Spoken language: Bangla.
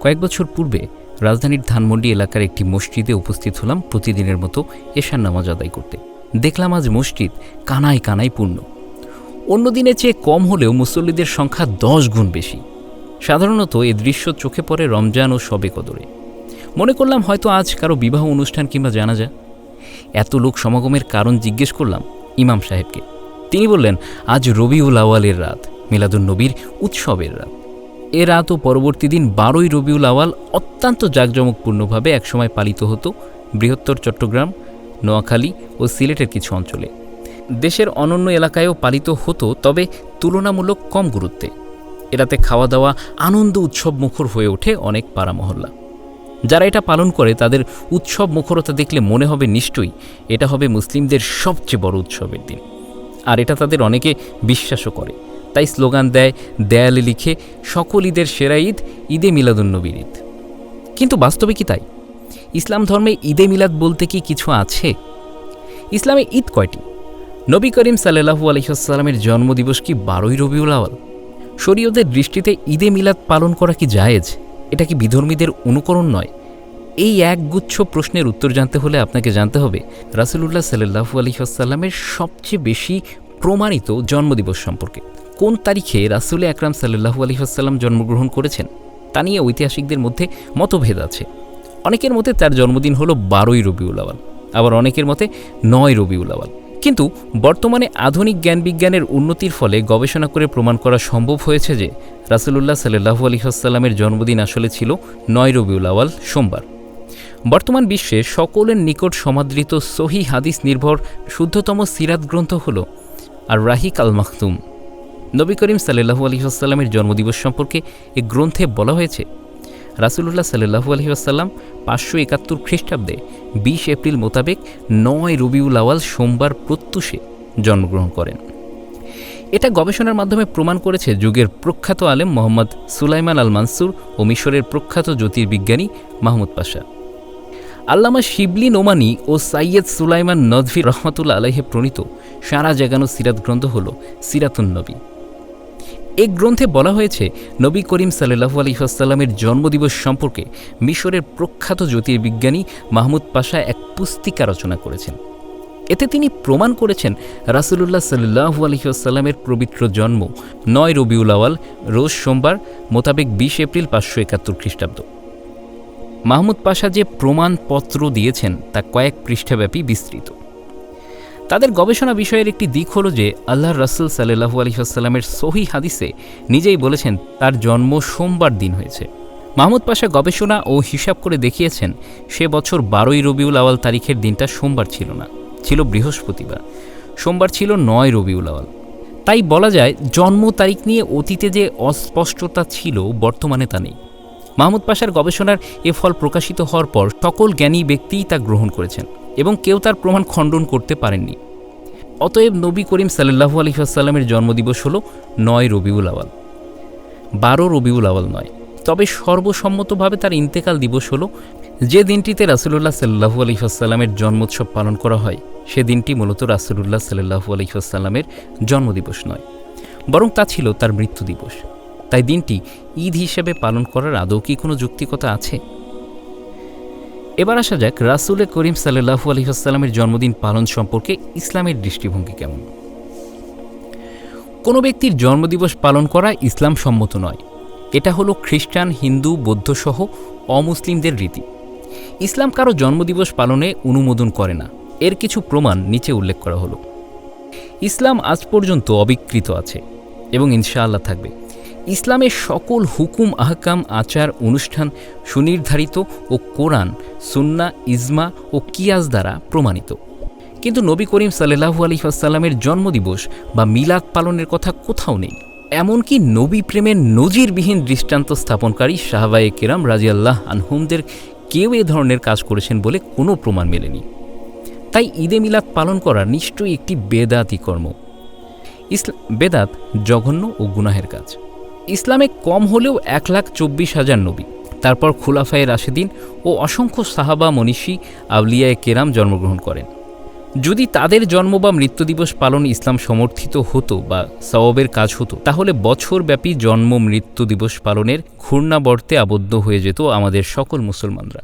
কয়েক বছর পূর্বে রাজধানীর ধানমন্ডি এলাকার একটি মসজিদে উপস্থিত হলাম প্রতিদিনের মতো এশার নামাজ আদায় করতে। দেখলাম আজ মসজিদ কানায় কানায় পূর্ণ। অন্য দিনের চেয়ে কম হলেও মুসল্লিদের সংখ্যা দশ গুণ বেশি। সাধারণত এ দৃশ্য চোখে পড়ে রমজান ও শবে কদরে। মনে করলাম হয়তো আজ কারও বিবাহ অনুষ্ঠান কিংবা জানা জানাজা এত লোক সমাগমের কারণ জিজ্ঞেস করলাম ইমাম সাহেবকে। তিনি বললেন, আজ রবিউল আওয়ালের রাত, মিলাদুন নবীর উৎসবের রাত। এ রাত ও পরবর্তী দিন বারোই রবিউল আওয়াল অত্যন্ত জাঁকজমকপূর্ণভাবে একসময় পালিত হতো বৃহত্তর চট্টগ্রাম, নোয়াখালী ও সিলেটের কিছু অঞ্চলে। দেশের অনন্য এলাকায়ও পালিত হতো, তবে তুলনামূলক কম গুরুত্বে। এরাতে খাওয়া দাওয়া আনন্দ উৎসব মুখর হয়ে ওঠে অনেক পাড়া মহল্লা। যারা এটা পালন করে, তাদের উৎসব মুখরতা দেখলে মনে হবে নিশ্চয়ই এটা হবে মুসলিমদের সবচেয়ে বড় উৎসবের দিন। আর এটা তাদের অনেকে বিশ্বাসও করে। তাই স্লোগান দেয়, দেয়ালে লিখে সকল ঈদের সেরা ঈদ, ঈদে মিলাদুন্নবীর ঈদ। কিন্তু বাস্তবে কি তাই? ইসলাম ধর্মে ঈদে মিলাদ বলতে কি কিছু আছে? ইসলামে ঈদ কয়টি? নবী করিম সাল্লাহু আলহিহাস্লামের জন্মদিবস কি বারোই রবিউল আওয়াল? শরীয়তের দৃষ্টিতে ঈদে মিলাদ পালন করা কি জায়েজ? এটা কি বিধর্মীদের অনুকরণ নয়? এই একগুচ্ছ প্রশ্নের উত্তর জানতে হলে আপনাকে জানতে হবে রাসুলুল্লাহ সাল্লাহু আলহিহাস্লামের সবচেয়ে বেশি প্রমাণিত জন্মদিবস সম্পর্কে। কোন তারিখে রাসুল আকরাম সাল্লাহু আলহিহাস্লাম জন্মগ্রহণ করেছেন, তা নিয়ে ঐতিহাসিকদের মধ্যে মতভেদ আছে। অনেকের মতে তার জন্মদিন হলো বারোই রবিউল আওয়াল আবার অনেকের মতে নয় রবিউল আওয়াল কিন্তু বর্তমানে আধুনিক জ্ঞান বিজ্ঞানের উন্নতির ফলে গবেষণা করে প্রমাণ করা সম্ভব হয়েছে যে রাসুলুল্লাহ সাল্লাহু আলহিহাস্লামের জন্মদিন আসলে ছিল নয় রবিউল আওয়াল সোমবার। বর্তমান বিশ্বে সকলের নিকট সমাদৃত সহি হাদিস নির্ভর শুদ্ধতম সিরাত গ্রন্থ হল আর রাহিক আল মাখতুম। নবী করিম সাল্লাহু আলহিহাস্লামের জন্মদিবস সম্পর্কে এ গ্রন্থে বলা হয়েছে, রাসুলুল্লাহ সাল্লাহু আলহিহাস্লাম পাঁচশো একাত্তর খ্রিস্টাব্দে বিশ এপ্রিল মোতাবেক নয় রবিউল আওয়াল সোমবার প্রত্যুষে জন্মগ্রহণ করেন। এটা গবেষণার মাধ্যমে প্রমাণ করেছে যুগের প্রখ্যাত আলেম মোহাম্মদ সুলাইমান আল মানসুর ও মিশরের প্রখ্যাত জ্যোতির্বিজ্ঞানী মাহমুদ পাশা। আল্লামা শিবলি নোমানি ও সাইয়দ সুলাইমান নদভি রহমতুল্লা আলাইহে প্রণীত সারা জাগানো সিরাত গ্রন্থ হল সিরাতুন নবী। এই গ্রন্থে বলা হয়েছে, নবী করিম সাল্লাহু আলহিহাস্লামের জন্মদিবস সম্পর্কে মিশরের প্রখ্যাত জ্যোতির্বিজ্ঞানী মাহমুদ পাশা এক পুস্তিকা রচনা করেছেন। এতে তিনি প্রমাণ করেছেন রাসুলুল্লাহ সাল্লাহু আলহিহাস্লামের পবিত্র জন্ম, নয় রবিউল আওয়াল, রোজ সোমবার, মোতাবেক বিশ এপ্রিল পাঁচশো একাত্তর খ্রিস্টাব্দ। মাহমুদ পাশা যে প্রমাণপত্র দিয়েছেন তা কয়েক পৃষ্ঠাব্যাপী বিস্তৃত। তাদের গবেষণা বিষয়ের একটি দিক হলো যে আল্লাহ রাসুল সাল্লাহু আলহিহাস্লামের সহি হাদিসে নিজেই বলেছেন, তার জন্ম সোমবার দিন হয়েছে। মাহমুদ পাশা গবেষণা ও হিসাব করে দেখিয়েছেন, সে বছর বারোই রবিউল আওয়াল তারিখের দিনটা সোমবার ছিল না, ছিল বৃহস্পতিবার। সোমবার ছিল নয় রবিউল আওয়াল। তাই বলা যায়, জন্ম তারিখ নিয়ে অতীতে যে অস্পষ্টতা ছিল, বর্তমানে তা নেই। মাহমুদ পাশার গবেষণার এ ফল প্রকাশিত হওয়ার পর সকল জ্ঞানী ব্যক্তিই তা গ্রহণ করেছেন এবং কেউ তার প্রমাণ খণ্ডন করতে পারেননি। অতএব নবী করিম সাল্লাহু আলহিহাস্লামের জন্মদিবস হল নয় রবিউল আওয়াল বারো রবিউল আওয়াল নয়। তবে সর্বসম্মতভাবে তার ইন্তেকাল দিবস হল যে দিনটিতে রাসুলুল্লাহ সাল্লাহু আলহিহাস্লামের জন্মোৎসব পালন করা হয়, সে দিনটি মূলত রাসুলুল্লাহ সাল্লাহু আলহিহাস্লামের জন্মদিবস নয়। বরং তা ছিল তার মৃত্যু দিবস। তাই দিনটি ঈদ হিসেবে পালন করার আদৌ কি কোনো যুক্তিকতা আছে? এবার আসা যাক রাসুলে করিম সাল্লাহু আলহিহাস্লামের জন্মদিন পালন সম্পর্কে ইসলামের দৃষ্টিভঙ্গি কেমন? কোনো ব্যক্তির জন্মদিবস পালন করা ইসলাম সম্মত নয়। এটা হলো খ্রিস্টান, হিন্দু বৌদ্ধসহ অমুসলিমদের রীতি। ইসলাম কারও জন্মদিবস পালনে অনুমোদন করে না। এর কিছু প্রমাণ নিচে উল্লেখ করা হলো। ইসলাম আজ পর্যন্ত অবিকৃত আছে এবং ইনশাআল্লাহ থাকবে। ইসলামের সকল হুকুম, আহকাম, আচার, অনুষ্ঠান সুনির্ধারিত ও কোরআন, সুন্না, ইজমা ও কিয়াজ দ্বারা প্রমাণিত। কিন্তু নবী করিম সাল্লাহু আলহিহাস্লামের জন্মদিবস বা মিলাদ পালনের কথা কোথাও নেই। এমনকি নবী প্রেমের নজিরবিহীন দৃষ্টান্ত স্থাপনকারী শাহবায়ে কেরাম রাজিয়াল্লাহ আনহুমদের কেউ এ ধরনের কাজ করেছেন বলে কোনো প্রমাণ মেলেনি। তাই ঈদে মিলাদ পালন করা নিশ্চয়ই একটি বেদাতি কর্ম। ইসলাম বেদাত জঘন্য ও গুনাহের কাজ। ইসলামে কম হলেও এক লাখ চব্বিশ হাজার নবী। তারপর খুলাফায়ে রাশেদিন ও অসংখ্য সাহাবা মনীষী আউলিয়ায় কেরাম জন্মগ্রহণ করেন। যদি তাদের জন্ম বা মৃত্যু দিবস পালন ইসলাম সমর্থিত হতো বা সওয়াবের কাজ হতো, তাহলে বছরব্যাপী জন্ম মৃত্যু দিবস পালনের ঘূর্ণাবর্তে আবদ্ধ হয়ে যেত আমাদের সকল মুসলমানরা।